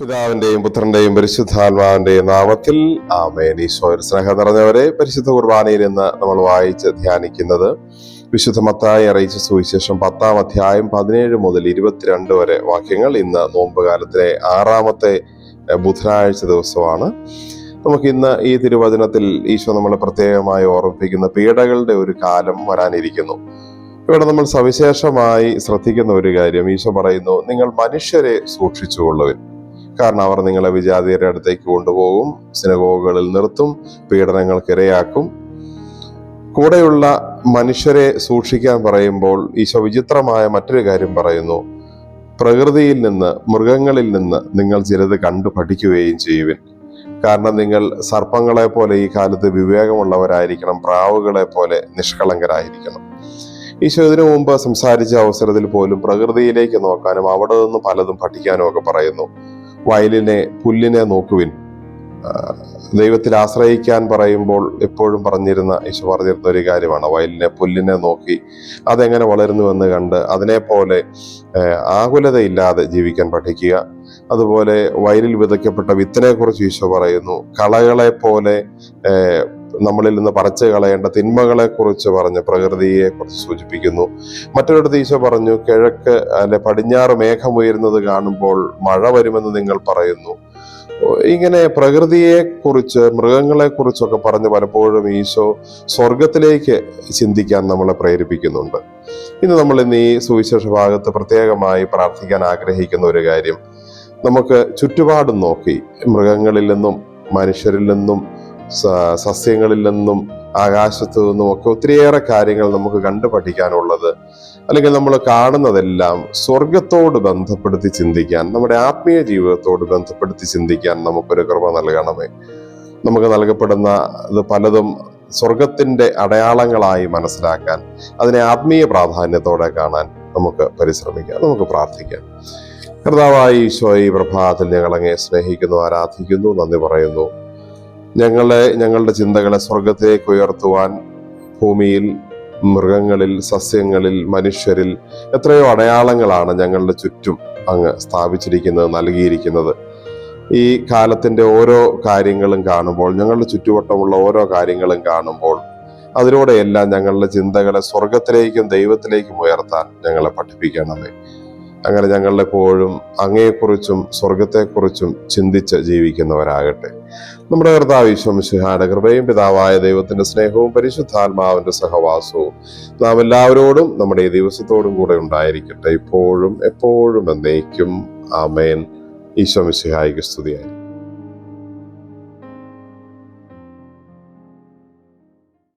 പിതാവിന്റെയും പുത്രന്റെയും പരിശുദ്ധാത്മാവിന്റെയും നാമത്തിൽ ആമേൻ. ഈശോയുടെ സ്നേഹം നിറഞ്ഞവരെ പരിശുദ്ധ കുർബാനയിൽ നിന്ന് നമ്മൾ വായിച്ച് ധ്യാനിക്കുന്നത് വിശുദ്ധ മത്തായി അറിയിച്ച സുവിശേഷം പത്താം അധ്യായം പതിനേഴ് മുതൽ ഇരുപത്തിരണ്ട് വരെ വാക്യങ്ങൾ ഇന്ന് നോമ്പുകാലത്തിലെ ആറാമത്തെ ബുധനാഴ്ച ദിവസമാണ്. നമുക്ക് ഇന്ന് ഈ തിരുവചനത്തിൽ ഈശോ നമ്മളെ പ്രത്യേകമായി ഓർമ്മിപ്പിക്കുന്ന പീഡകളുടെ ഒരു കാലം വരാനിരിക്കുന്നു. ഇവിടെ നമ്മൾ സവിശേഷമായി ശ്രദ്ധിക്കുന്ന ഒരു കാര്യം ഈശോ പറയുന്നു നിങ്ങൾ മനുഷ്യരെ സൂക്ഷിച്ചുകൊള്ളുവിൻ. കാരണം അവർ നിങ്ങളെ വിജാതീയരുടെ അടുത്തേക്ക് കൊണ്ടുപോകും സിനഗോഗുകളിൽ നിർത്തും പീഡനങ്ങൾക്ക് ഇരയാക്കും കൂടെയുള്ള മനുഷ്യരെ സൂക്ഷിക്കാൻ പറയുമ്പോൾ ഈശോ വിചിത്രമായ മറ്റൊരു കാര്യം പറയുന്നു. പ്രകൃതിയിൽ നിന്ന് മൃഗങ്ങളിൽ നിന്ന് നിങ്ങൾ ചിലത് കണ്ടു പഠിക്കുകയും ചെയ്യുവിൻ. കാരണം നിങ്ങൾ സർപ്പങ്ങളെ പോലെ ഈ കാലത്ത് വിവേകമുള്ളവരായിരിക്കണം പ്രാവുകളെ പോലെ നിഷ്കളങ്കരായിരിക്കണം. ഈശോ ഇതിനു മുമ്പ് സംസാരിച്ച അവസരത്തിൽ പോലും പ്രകൃതിയിലേക്ക് നോക്കാനും അവിടെ നിന്ന് പലതും പഠിക്കാനും ഒക്കെ പറയുന്നു. വയലിനെ പുല്ലിനെ നോക്കുവിൻ. ദൈവത്തിൽ ആശ്രയിക്കാൻ പറയുമ്പോൾ എപ്പോഴും പറഞ്ഞിരുന്ന യേശു പറഞ്ഞിരുന്ന ഒരു കാര്യമാണ്. വയലിനെ പുല്ലിനെ നോക്കി അതെങ്ങനെ വളരുന്നുവെന്ന് കണ്ട് അതിനെപ്പോലെ ആകുലതയില്ലാതെ ജീവിക്കാൻ പഠിക്കുക. അതുപോലെ വയലിൽ വിതയ്ക്കപ്പെട്ട വിത്തിനെ കുറിച്ച് ഈശോ പറയുന്നു. കളകളെ പോലെ നമ്മളിൽ നിന്ന് പറിച്ചു കളയേണ്ട തിന്മകളെ കുറിച്ച് പറഞ്ഞ് പ്രകൃതിയെ കുറിച്ച് സൂചിപ്പിക്കുന്നു. മറ്റൊരിടത്ത് ഈശോ പറഞ്ഞു കിഴക്ക് അല്ലെ പടിഞ്ഞാറ് മേഘം ഉയരുന്നത് കാണുമ്പോൾ മഴ വരുമെന്ന് നിങ്ങൾ പറയുന്നു. ഇങ്ങനെ പ്രകൃതിയെ കുറിച്ച് മൃഗങ്ങളെ കുറിച്ചൊക്കെ പറഞ്ഞ് പലപ്പോഴും ഈശോ സ്വർഗത്തിലേക്ക് ചിന്തിക്കാൻ നമ്മളെ പ്രേരിപ്പിക്കുന്നുണ്ട്. ഇന്ന് നമ്മൾ ഇന്ന് ഈ സുവിശേഷ ഭാഗത്ത് പ്രത്യേകമായി പ്രാർത്ഥിക്കാൻ ആഗ്രഹിക്കുന്ന ഒരു കാര്യം. നമുക്ക് ചുറ്റുപാടും നോക്കി മൃഗങ്ങളിൽ നിന്നും മനുഷ്യരിൽ നിന്നും സസ്യങ്ങളിൽ നിന്നും ആകാശത്തു നിന്നും ഒക്കെ ഒത്തിരിയേറെ കാര്യങ്ങൾ നമുക്ക് കണ്ടു പഠിക്കാനുള്ളത്. അല്ലെങ്കിൽ നമ്മൾ കാണുന്നതെല്ലാം സ്വർഗത്തോട് ബന്ധപ്പെടുത്തി ചിന്തിക്കാൻ നമ്മുടെ ആത്മീയ ജീവിതത്തോട് ബന്ധപ്പെടുത്തി ചിന്തിക്കാൻ നമുക്കൊരു കൃപ നൽകണമേ. നമുക്ക് നൽകപ്പെടുന്ന ഇത് പലതും സ്വർഗത്തിന്റെ അടയാളങ്ങളായി മനസ്സിലാക്കാൻ അതിനെ ആത്മീയ പ്രാധാന്യത്തോടെ കാണാൻ നമുക്ക് പരിശ്രമിക്കാം നമുക്ക് പ്രാർത്ഥിക്കാം. കർത്താവായി ഈശോ ഈ പ്രഭാതത്തിൽ ഞങ്ങൾ സ്നേഹിക്കുന്നു ആരാധിക്കുന്നു നന്ദി പറയുന്നു. ഞങ്ങളെ ഞങ്ങളുടെ ചിന്തകളെ സ്വർഗത്തിലേക്ക് ഉയർത്തുവാൻ ഭൂമിയിൽ മൃഗങ്ങളിൽ സസ്യങ്ങളിൽ മനുഷ്യരിൽ എത്രയോ അടയാളങ്ങളാണ് ഞങ്ങളുടെ ചുറ്റും അങ്ങ് സ്ഥാപിച്ചിരിക്കുന്നത് നൽകിയിരിക്കുന്നത്. ഈ കാലത്തിന്റെ ഓരോ കാര്യങ്ങളും കാണുമ്പോൾ ഞങ്ങളുടെ ചുറ്റുവട്ടമുള്ള ഓരോ കാര്യങ്ങളും കാണുമ്പോൾ അതിലൂടെയെല്ലാം ഞങ്ങളുടെ ചിന്തകളെ സ്വർഗത്തിലേക്കും ദൈവത്തിലേക്കും ഉയർത്താൻ ഞങ്ങളെ പഠിപ്പിക്കണമേ. അങ്ങനെ ഞങ്ങളെപ്പോഴും അങ്ങയെക്കുറിച്ചും സ്വർഗത്തെക്കുറിച്ചും ചിന്തിച്ച് ജീവിക്കുന്നവരാകട്ടെ. നമ്മുടെ കർത്താവ് ഈശ്വംശിഹായുടെ കൃപയും പിതാവായ ദൈവത്തിന്റെ സ്നേഹവും പരിശുദ്ധാത്മാവിന്റെ സഹവാസവും നാം എല്ലാവരോടും നമ്മുടെ ഈ ദിവസത്തോടും കൂടെ ഉണ്ടായിരിക്കട്ടെ. ഇപ്പോഴും എപ്പോഴും എന്നേക്കും. ആമേൻ. ഈശ്വംശിഹായിക്ക് സ്തുതിയായി.